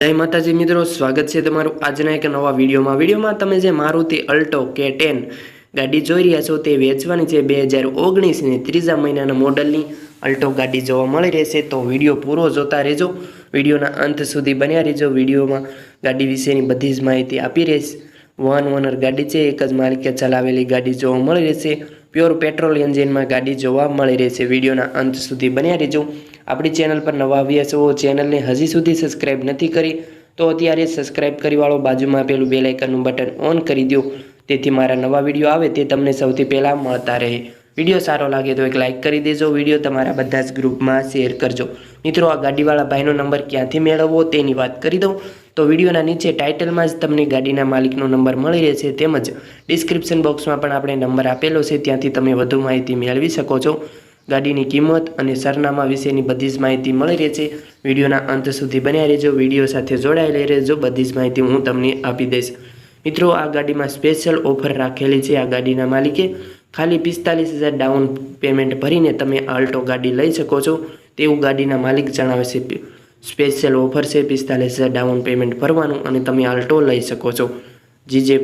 જય માતાજી મિત્રો, સ્વાગત છે તમારું આજના એક નવા વિડીયોમાં. વિડીયોમાં તમે જે મારુતિ અલ્ટો કે ટેન ગાડી જોઈ રહ્યા છો તે વેચવાની છે બે હજાર ઓગણીસની. ત્રીજા મહિનાના મોડલની અલ્ટો ગાડી જોવા મળી રહેશે, તો વીડિયો પૂરો જોતા રહેજો. વિડીયોના અંત સુધી બન્યા રહેજો. વિડીયોમાં ગાડી વિશેની બધી જ માહિતી આપી રહીશ. વન ઓનર ગાડી છે, એક જ માલિકે ચલાવેલી ગાડી જોવા મળી રહેશે. પ્યોર પેટ્રોલ એન્જિનમાં ગાડી જોવા મળી રહેશે વિડીયોના અંત સુધી બન્યા રહેજો. આપણી ચેનલ પર નવા આવ્યા છો ચેનલને હજી સુધી સબસ્ક્રાઈબ નથી કરી, તો અત્યારે સબસ્ક્રાઈબ કરી વાળો બાજુમાં આપેલું બેલાઇકનનું બટન ઓન કરી દો તેથી મારા નવા વીડિયો આવે તે તમને સૌથી પહેલાં મળતા રહે. વીડિયો સારો લાગે તો એક લાઇક કરી દેજો. વીડિયો તમારા બધા જ ગ્રુપમાં શેર કરજો. મિત્રો, આ ગાડીવાળા ભાઈનો નંબર ક્યાંથી મેળવવો તેની વાત કરી દઉં. તો વિડીયોના નીચે ટાઇટલમાં જ તમને ગાડીના માલિકનો નંબર મળી રહેશે. તેમજ ડિસ્ક્રિપ્શન બોક્સમાં પણ આપણે નંબર આપેલો છે. ત્યાંથી તમે વધુ માહિતી મેળવી શકો છો. ગાડીની કિંમત અને સરનામા વિશેની બધી જ માહિતી મળી રહે છે વિડીયોના અંત સુધી બન્યા રહેજો. વીડિયો સાથે જોડાયેલી રહેજો. બધી જ માહિતી હું તમને આપી દઈશ. મિત્રો, આ ગાડીમાં સ્પેશિયલ ઓફર રાખેલી છે. આ ગાડીના માલિકે ખાલી પિસ્તાલીસ હજાર ડાઉન પેમેન્ટ ભરીને તમે આલ્ટો ગાડી લઈ શકો છો. તેવું ગાડીના માલિક જણાવે છે સ્પેશિયલ ઓફર છે, પિસ્તાલીસ હજાર ડાઉન પેમેન્ટ ભરવાનું અને તમે આલ્ટો લઈ શકો છો. જીજે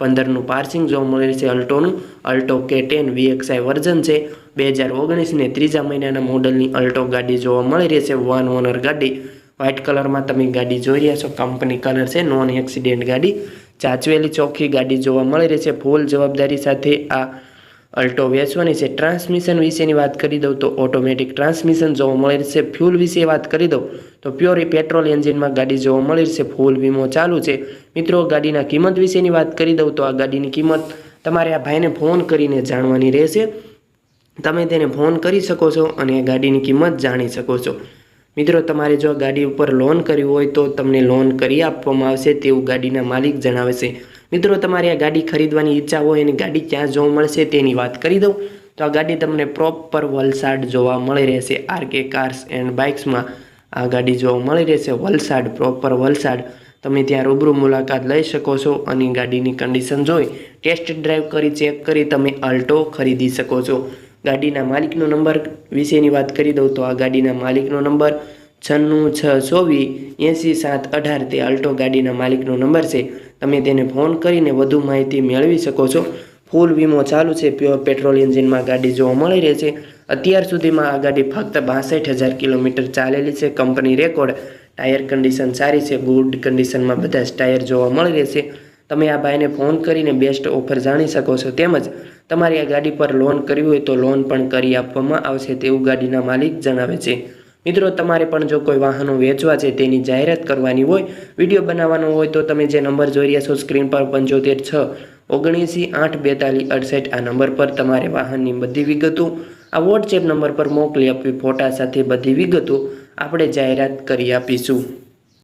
પંદરનું પાર્સિંગ જોવા મળે છે અલ્ટોનું Alto K ten VXI version છે. બે હજાર ઓગણીસને ત્રીજા મહિનાના મોડલની અલ્ટો ગાડી જોવા મળી રહેશે વન ઓનર ગાડી. વ્હાઇટ કલરમાં તમે ગાડી જોઈ રહ્યા છો. કંપની કલર છે નોન એક્સિડેન્ટ ગાડી. ચાચવેલી ચોખ્ખી ગાડી જોવા મળી રહેશે ફૂલ જવાબદારી સાથે આ અલ્ટો વેચવાની છે. ટ્રાન્સમિશન વિશેની વાત કરી દઉં તો ઓટોમેટિક ટ્રાન્સમિશન જોવા મળી છે. ફ્યુલ વિશે વાત કરી દઉં તો પ્યોર પેટ્રોલ એન્જિનમાં ગાડી જોવા મળી છે. ફૂલ વીમો ચાલુ છે. મિત્રો, ગાડીના કિંમત વિશેની વાત કરી દઉં તો આ ગાડીની કિંમત તમારે આ ભાઈને ફોન કરીને જાણવાની રહેશે. તમે તેને ફોન કરી શકો છો અને ગાડીની કિંમત જાણી શકો છો. મિત્રો, તમારે જો ગાડી ઉપર લોન કરવી હોય તો તમને લોન કરી આપવામાં આવશે તેવું ગાડીના માલિક જણાવે છે. મિત્રો, તમારે આ ગાડી ખરીદવાની ઈચ્છા હોય અને ગાડી ક્યાં જોવા મળશે તેની વાત કરી દઉં. તો આ ગાડી તમને પ્રોપર વલસાડ જોવા મળી રહેશે. આરકે કાર્સ એન્ડ બાઇક્સમાં આ ગાડી જોવા મળી રહેશે. વલસાડ પ્રોપર વલસાડ. તમે ત્યાં રૂબરૂ મુલાકાત લઈ શકો છો અને ગાડીની કન્ડિશન જોઈ. ટેસ્ટ ડ્રાઈવ કરી ચેક કરી, તમે અલ્ટો ખરીદી શકો છો. ગાડીના માલિકનો નંબર વિશેની વાત કરી દઉં તો આ ગાડીના માલિકનો નંબર છન્નું છ ચોવીસ એંસી સાત અઢાર તે અલ્ટો ગાડીના માલિકનો નંબર છે. તમે તેને ફોન કરીને વધુ માહિતી મેળવી શકો છો. ફૂલ વીમો ચાલુ છે. પ્યોર પેટ્રોલ એન્જિનમાં ગાડી જોવા મળી રહે છે. અત્યાર સુધીમાં આ ગાડી ફક્ત બાસઠ હજાર કિલોમીટર ચાલેલી છે. Company record. ટાયર કન્ડિશન સારી છે. ગુડ કન્ડિશનમાં બધા જ ટાયર જોવા મળી રહેશે તમે આ ભાઈને ફોન કરીને બેસ્ટ ઓફર જાણી શકો છો. તેમજ તમારી આ ગાડી પર લોન કરવી હોય તો લોન પણ કરી આપવામાં આવશે તેવું ગાડીના માલિક જણાવે છે. મિત્રો, તમારે પણ જો કોઈ વાહનો વેચવા છે તેની જાહેરાત કરવાની હોય, વીડિયો બનાવવાનો હોય, તો તમે જે નંબર જોઈ રહ્યા છો સ્ક્રીન પર પંચોતેર છ, ઓગણીસી, આઠ, બેતાલીસ, અડસઠ આ નંબર પર તમારે વાહનની બધી વિગતો, આ વોટ્સએપ નંબર પર મોકલી આપવી, ફોટા સાથે બધી વિગતો આપણે જાહેરાત કરી આપીશું.